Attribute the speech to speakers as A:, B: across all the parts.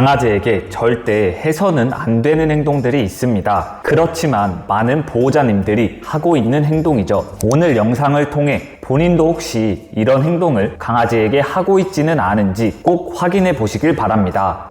A: 강아지에게 절대 해서는 안 되는 행동들이 있습니다. 그렇지만 많은 보호자님들이 하고 있는 행동이죠. 오늘 영상을 통해 본인도 혹시 이런 행동을 강아지에게 하고 있지는 않은지 꼭 확인해 보시길 바랍니다.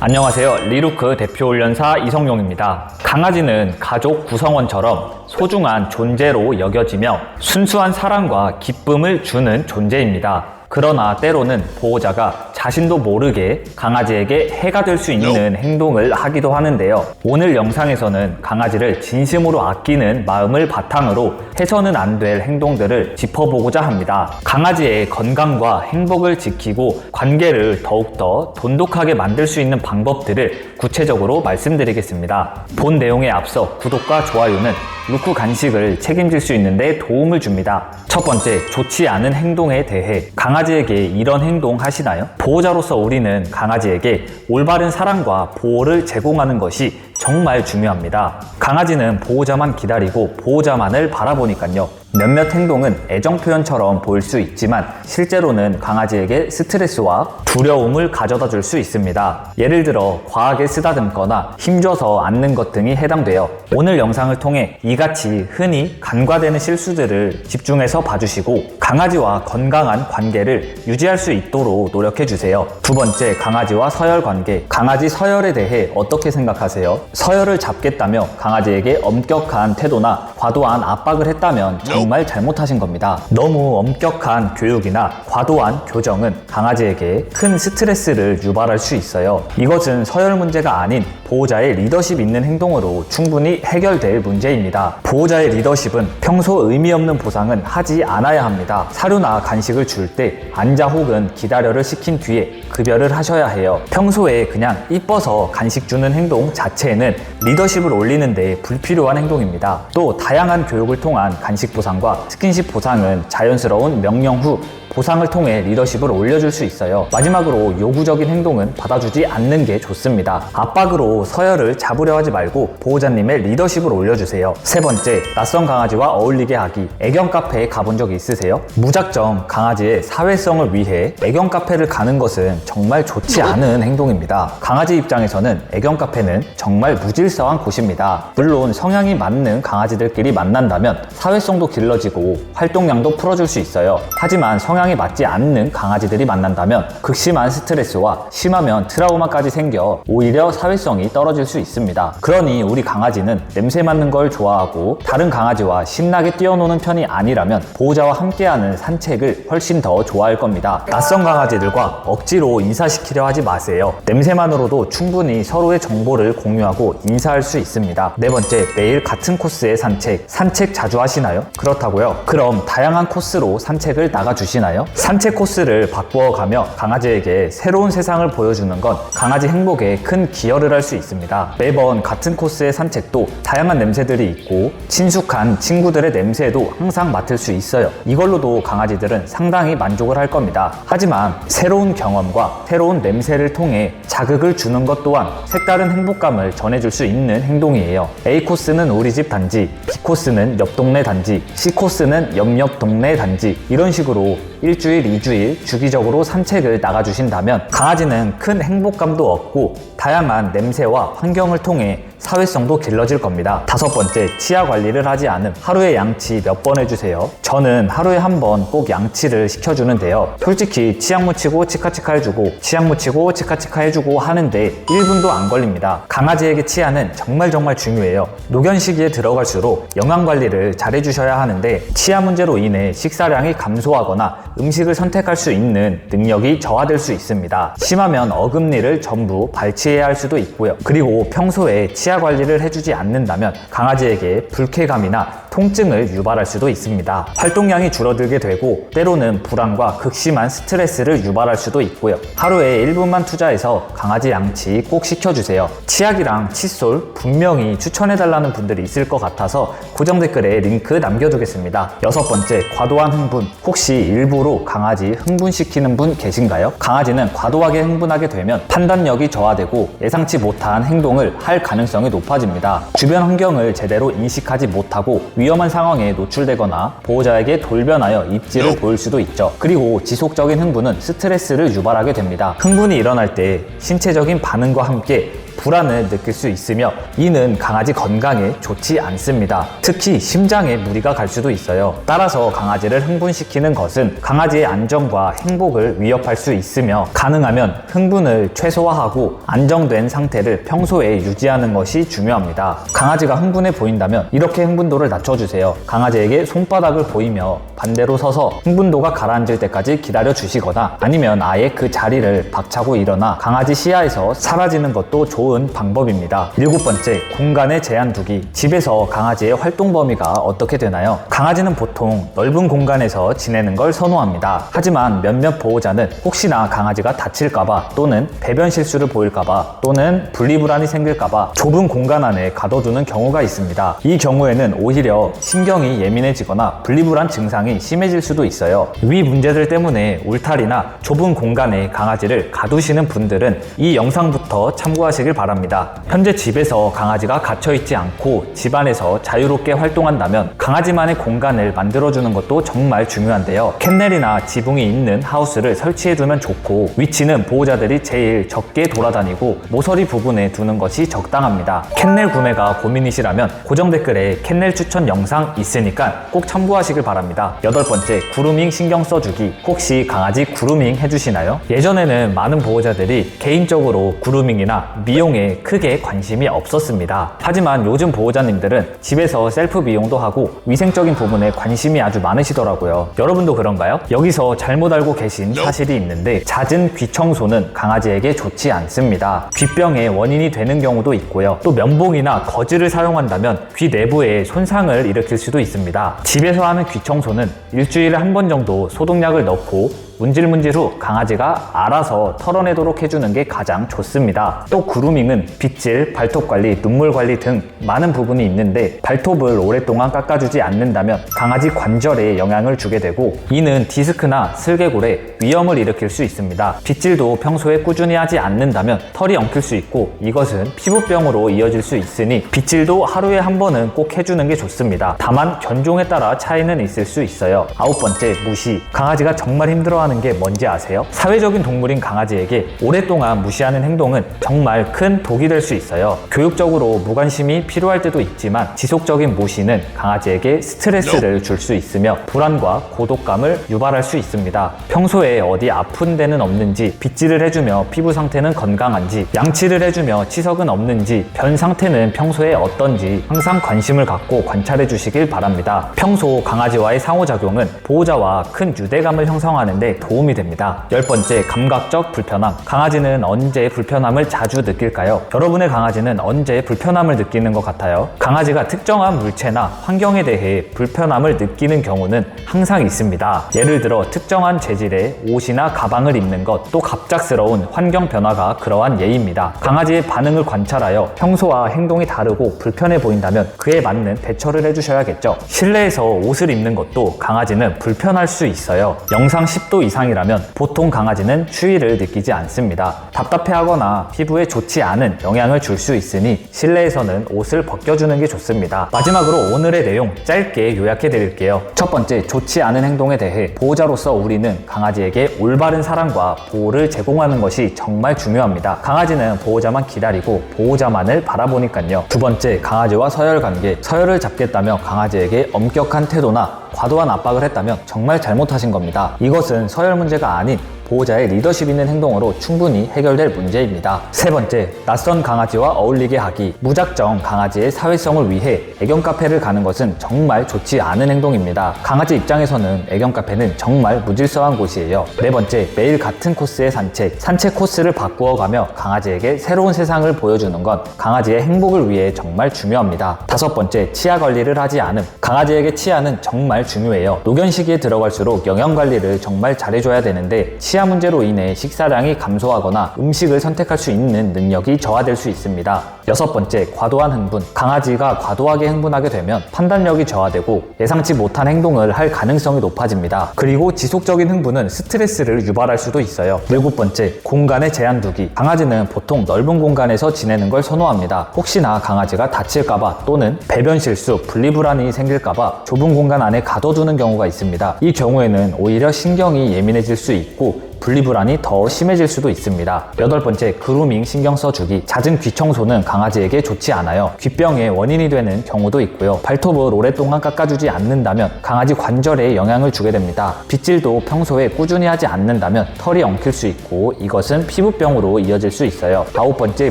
A: 안녕하세요. 리루크 대표 훈련사 이성용입니다. 강아지는 가족 구성원처럼 소중한 존재로 여겨지며 순수한 사랑과 기쁨을 주는 존재입니다. 그러나 때로는 보호자가 자신도 모르게 강아지에게 해가 될 수 있는 행동을 하기도 하는데요. 오늘 영상에서는 강아지를 진심으로 아끼는 마음을 바탕으로 해서는 안 될 행동들을 짚어보고자 합니다. 강아지의 건강과 행복을 지키고 관계를 더욱더 돈독하게 만들 수 있는 방법들을 구체적으로 말씀드리겠습니다. 본 내용에 앞서 구독과 좋아요는 루크 간식을 책임질 수 있는데 도움을 줍니다. 첫 번째, 좋지 않은 행동에 대해 강아지에게 이런 행동 하시나요? 보호자로서 우리는 강아지에게 올바른 사랑과 보호를 제공하는 것이 정말 중요합니다. 강아지는 보호자만 기다리고 보호자만을 바라보니까요. 몇몇 행동은 애정 표현처럼 보일 수 있지만 실제로는 강아지에게 스트레스와 두려움을 가져다 줄 수 있습니다. 예를 들어 과하게 쓰다듬거나 힘줘서 앉는 것 등이 해당돼요. 오늘 영상을 통해 이같이 흔히 간과되는 실수들을 집중해서 봐주시고 강아지와 건강한 관계를 유지할 수 있도록 노력해 주세요. 두 번째, 강아지와 서열 관계. 강아지 서열에 대해 어떻게 생각하세요? 서열을 잡겠다며 강아지에게 엄격한 태도나 과도한 압박을 했다면 정말 잘못하신 겁니다. 너무 엄격한 교육이나 과도한 교정은 강아지에게 큰 스트레스를 유발할 수 있어요. 이것은 서열 문제가 아닌 보호자의 리더십 있는 행동으로 충분히 해결될 문제입니다. 보호자의 리더십은 평소 의미 없는 보상은 하지 않아야 합니다. 사료나 간식을 줄 때 앉아 혹은 기다려를 시킨 뒤에 급여를 하셔야 해요. 평소에 그냥 이뻐서 간식 주는 행동 자체는 리더십을 올리는데 불필요한 행동입니다. 또 다양한 교육을 통한 간식 보상과 스킨십 보상은 자연스러운 명령 후 보상을 통해 리더십을 올려줄 수 있어요. 마지막으로 요구적인 행동은 받아주지 않는 게 좋습니다. 압박으로 서열을 잡으려 하지 말고 보호자님의 리더십을 올려주세요. 세 번째, 낯선 강아지와 어울리게 하기. 애견 카페에 가본 적 있으세요? 무작정 강아지의 사회성을 위해 애견 카페를 가는 것은 정말 좋지 않은 행동입니다. 강아지 입장에서는 애견 카페는 정말 무질서한 곳입니다. 물론 성향이 맞는 강아지들끼리 만난다면 사회성도 길러지고 활동량도 풀어줄 수 있어요. 하지만 성향 성향이 맞지 않는 강아지들이 만난다면 극심한 스트레스와 심하면 트라우마까지 생겨 오히려 사회성이 떨어질 수 있습니다. 그러니 우리 강아지는 냄새 맡는 걸 좋아하고 다른 강아지와 신나게 뛰어노는 편이 아니라면 보호자와 함께하는 산책을 훨씬 더 좋아할 겁니다. 낯선 강아지들과 억지로 인사시키려 하지 마세요. 냄새만으로도 충분히 서로의 정보를 공유하고 인사할 수 있습니다. 네 번째, 매일 같은 코스의 산책. 산책 자주 하시나요? 그렇다고요? 그럼 다양한 코스로 산책을 나가주시나요? 있나요? 산책 코스를 바꾸어 가며 강아지에게 새로운 세상을 보여주는 건 강아지 행복에 큰 기여를 할 수 있습니다. 매번 같은 코스의 산책도 다양한 냄새들이 있고 친숙한 친구들의 냄새도 항상 맡을 수 있어요. 이걸로도 강아지들은 상당히 만족을 할 겁니다. 하지만 새로운 경험과 새로운 냄새를 통해 자극을 주는 것 또한 색다른 행복감을 전해줄 수 있는 행동이에요. A 코스는 우리 집 단지, B 코스는 옆 동네 단지, C 코스는 옆옆 동네 단지 이런 식으로 일주일, 이주일 주기적으로 산책을 나가주신다면 강아지는 큰 행복감도 얻고 다양한 냄새와 환경을 통해 사회성도 길러질 겁니다. 다섯 번째, 치아 관리를 하지 않음. 하루에 양치 몇 번 해주세요. 저는 하루에 한 번 꼭 양치를 시켜주는데요. 솔직히 치약 묻히고 치카치카 해주고 치약 묻히고 치카치카 해주고 하는데 1분도 안 걸립니다. 강아지에게 치아는 정말 정말 중요해요. 노견 시기에 들어갈수록 영양 관리를 잘 해주셔야 하는데 치아 문제로 인해 식사량이 감소하거나 음식을 선택할 수 있는 능력이 저하될 수 있습니다. 심하면 어금니를 전부 발치해야 할 수도 있고요. 그리고 평소에 치아 치아 관리를 해주지 않는다면 강아지에게 불쾌감이나 통증을 유발할 수도 있습니다. 활동량이 줄어들게 되고 때로는 불안과 극심한 스트레스를 유발할 수도 있고요. 하루에 1분만 투자해서 강아지 양치 꼭 시켜주세요. 치약이랑 칫솔 분명히 추천해달라는 분들이 있을 것 같아서 고정 댓글에 링크 남겨두겠습니다. 여섯 번째, 과도한 흥분. 혹시 일부러 강아지 흥분시키는 분 계신가요? 강아지는 과도하게 흥분하게 되면 판단력이 저하되고 예상치 못한 행동을 할 가능성이 높아집니다. 주변 환경을 제대로 인식하지 못하고 위 험한 상황에 노출되거나 보호자에게 돌변하여 입지를 보일 수도 있죠. 그리고 지속적인 흥분은 스트레스를 유발하게 됩니다. 흥분이 일어날 때 신체적인 반응과 함께 불안을 느낄 수 있으며 이는 강아지 건강에 좋지 않습니다. 특히 심장에 무리가 갈 수도 있어요. 따라서 강아지를 흥분시키는 것은 강아지의 안정과 행복을 위협할 수 있으며 가능하면 흥분을 최소화하고 안정된 상태를 평소에 유지하는 것이 중요합니다. 강아지가 흥분해 보인다면 이렇게 흥분도를 낮춰주세요. 강아지에게 손바닥을 보이며 반대로 서서 흥분도가 가라앉을 때까지 기다려 주시거나 아니면 아예 그 자리를 박차고 일어나 강아지 시야에서 사라지는 것도 좋은 방법입니다. 일곱 번째, 공간에 제한 두기. 집에서 강아지의 활동 범위가 어떻게 되나요? 강아지는 보통 넓은 공간에서 지내는 걸 선호합니다. 하지만 몇몇 보호자는 혹시나 강아지가 다칠까봐 또는 배변 실수를 보일까봐 또는 분리불안이 생길까봐 좁은 공간 안에 가둬두는 경우가 있습니다. 이 경우에는 오히려 신경이 예민해지거나 분리불안 증상이 심해질 수도 있어요. 위 문제들 때문에 울타리나 좁은 공간에 강아지를 가두시는 분들은 이 영상부터 참고하시길 바랍니다. 현재 집에서 강아지가 갇혀있지 않고 집안에서 자유롭게 활동한다면 강아지만의 공간을 만들어주는 것도 정말 중요한데요. 캔넬이나 지붕이 있는 하우스를 설치해두면 좋고 위치는 보호자들이 제일 적게 돌아다니고 모서리 부분에 두는 것이 적당합니다. 캔넬 구매가 고민이시라면 고정 댓글에 캔넬 추천 영상 있으니까 꼭 참고하시길 바랍니다. 여덟 번째, 구루밍 신경 써주기. 혹시 강아지 구루밍 해주시나요? 예전에는 많은 보호자들이 개인적으로 구루밍이나 미용 에 크게 관심이 없었습니다. 하지만 요즘 보호자님들은 집에서 셀프 미용도 하고 위생적인 부분에 관심이 아주 많으시더라고요. 여러분도 그런가요? 여기서 잘못 알고 계신 사실이 있는데 잦은 귀 청소는 강아지에게 좋지 않습니다. 귀병의 원인이 되는 경우도 있고요. 또 면봉이나 거즈를 사용한다면 귀 내부에 손상을 일으킬 수도 있습니다. 집에서 하는 귀 청소는 일주일에 한 번 정도 소독약을 넣고 문질문질 후 강아지가 알아서 털어내도록 해주는 게 가장 좋습니다. 또 그루밍은 빗질, 발톱 관리, 눈물 관리 등 많은 부분이 있는데 발톱을 오랫동안 깎아주지 않는다면 강아지 관절에 영향을 주게 되고 이는 디스크나 슬개골에 위험을 일으킬 수 있습니다. 빗질도 평소에 꾸준히 하지 않는다면 털이 엉킬 수 있고 이것은 피부병으로 이어질 수 있으니 빗질도 하루에 한 번은 꼭 해주는 게 좋습니다. 다만 견종에 따라 차이는 있을 수 있어요. 아홉 번째, 무시. 강아지가 정말 힘들어 하는 게 뭔지 아세요? 사회적인 동물인 강아지에게 오랫동안 무시하는 행동은 정말 큰 독이 될 수 있어요. 교육적으로 무관심이 필요할 때도 있지만 지속적인 무시는 강아지에게 스트레스를 줄 수 있으며 불안과 고독감을 유발할 수 있습니다. 평소에 어디 아픈 데는 없는지 빗질을 해주며 피부 상태는 건강한지 양치를 해주며 치석은 없는지 변 상태는 평소에 어떤지 항상 관심을 갖고 관찰해 주시길 바랍니다. 평소 강아지와의 상호작용은 보호자와 큰 유대감을 형성하는 데 도움이 됩니다. 열 번째, 감각적 불편함. 강아지는 언제 불편함을 자주 느낄까요? 여러분의 강아지는 언제 불편함을 느끼는 것 같아요? 강아지가 특정한 물체나 환경에 대해 불편함을 느끼는 경우는 항상 있습니다. 예를 들어 특정한 재질의 옷이나 가방을 입는 것, 또 갑작스러운 환경 변화가 그러한 예입니다. 강아지의 반응을 관찰하여 평소와 행동이 다르고 불편해 보인다면 그에 맞는 대처를 해주셔야겠죠. 실내에서 옷을 입는 것도 강아지는 불편할 수 있어요. 영상 10도 이상이라면 보통 강아지는 추위를 느끼지 않습니다. 답답해하거나 피부에 좋지 않은 영향을 줄 수 있으니 실내에서는 옷을 벗겨주는 게 좋습니다. 마지막으로 오늘의 내용 짧게 요약해 드릴게요. 첫 번째, 좋지 않은 행동에 대해 보호자로서 우리는 강아지에게 올바른 사랑과 보호를 제공하는 것이 정말 중요합니다. 강아지는 보호자만 기다리고 보호자만을 바라보니까요. 두 번째, 강아지와 서열 관계. 서열을 잡겠다며 강아지에게 엄격한 태도나 과도한 압박을 했다면 정말 잘못하신 겁니다. 이것은 서열 문제가 아닌 보호자의 리더십 있는 행동으로 충분히 해결될 문제입니다. 세 번째, 낯선 강아지와 어울리게 하기. 무작정 강아지의 사회성을 위해 애견 카페를 가는 것은 정말 좋지 않은 행동입니다. 강아지 입장에서는 애견 카페는 정말 무질서한 곳이에요. 네 번째, 매일 같은 코스의 산책. 산책 코스를 바꾸어 가며 강아지에게 새로운 세상을 보여주는 건 강아지의 행복을 위해 정말 중요합니다. 다섯 번째, 치아 관리를 하지 않음. 강아지에게 치아는 정말 중요해요. 노견 시기에 들어갈수록 영양 관리를 정말 잘해줘야 되는데 치아 문제로 인해 식사량이 감소하거나 음식을 선택할 수 있는 능력이 저하될 수 있습니다. 여섯 번째, 과도한 흥분. 강아지가 과도하게 흥분하게 되면 판단력이 저하되고 예상치 못한 행동을 할 가능성이 높아집니다. 그리고 지속적인 흥분은 스트레스를 유발할 수도 있어요. 일곱 번째, 공간에 제한 두기. 강아지는 보통 넓은 공간에서 지내는 걸 선호합니다. 혹시나 강아지가 다칠까봐 또는 배변 실수, 분리불안이 생길까봐 좁은 공간 안에 가둬두는 경우가 있습니다. 이 경우에는 오히려 신경이 예민해질 수 있고 분리불안이 더 심해질 수도 있습니다. 여덟 번째, 그루밍 신경 써주기. 잦은 귀 청소는 강아지에게 좋지 않아요. 귀병의 원인이 되는 경우도 있고요. 발톱을 오랫동안 깎아주지 않는다면 강아지 관절에 영향을 주게 됩니다. 빗질도 평소에 꾸준히 하지 않는다면 털이 엉킬 수 있고 이것은 피부병으로 이어질 수 있어요. 아홉 번째,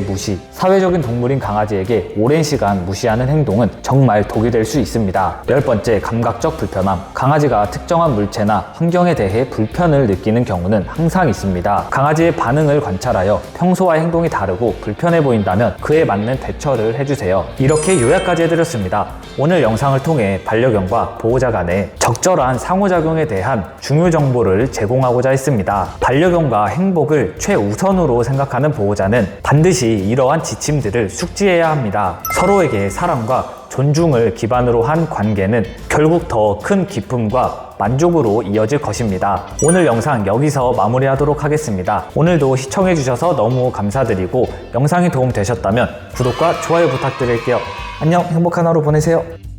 A: 무시. 사회적인 동물인 강아지에게 오랜 시간 무시하는 행동은 정말 독이 될 수 있습니다. 열 번째, 감각적 불편함. 강아지가 특정한 물체나 환경에 대해 불편을 느끼는 경우는 항상 있습니다. 강아지의 반응을 관찰하여 평소와 행동이 다르고 불편해 보인다면 그에 맞는 대처를 해주세요. 이렇게 요약까지 해드렸습니다. 오늘 영상을 통해 반려견과 보호자 간의 적절한 상호작용에 대한 중요 정보를 제공하고자 했습니다. 반려견과 행복을 최우선으로 생각하는 보호자는 반드시 이러한 지침들을 숙지해야 합니다. 서로에게 사랑과 존중을 기반으로 한 관계는 결국 더 큰 기쁨과 만족으로 이어질 것입니다. 오늘 영상 여기서 마무리하도록 하겠습니다. 오늘도 시청해주셔서 너무 감사드리고 영상이 도움되셨다면 구독과 좋아요 부탁드릴게요. 안녕, 행복한 하루 보내세요.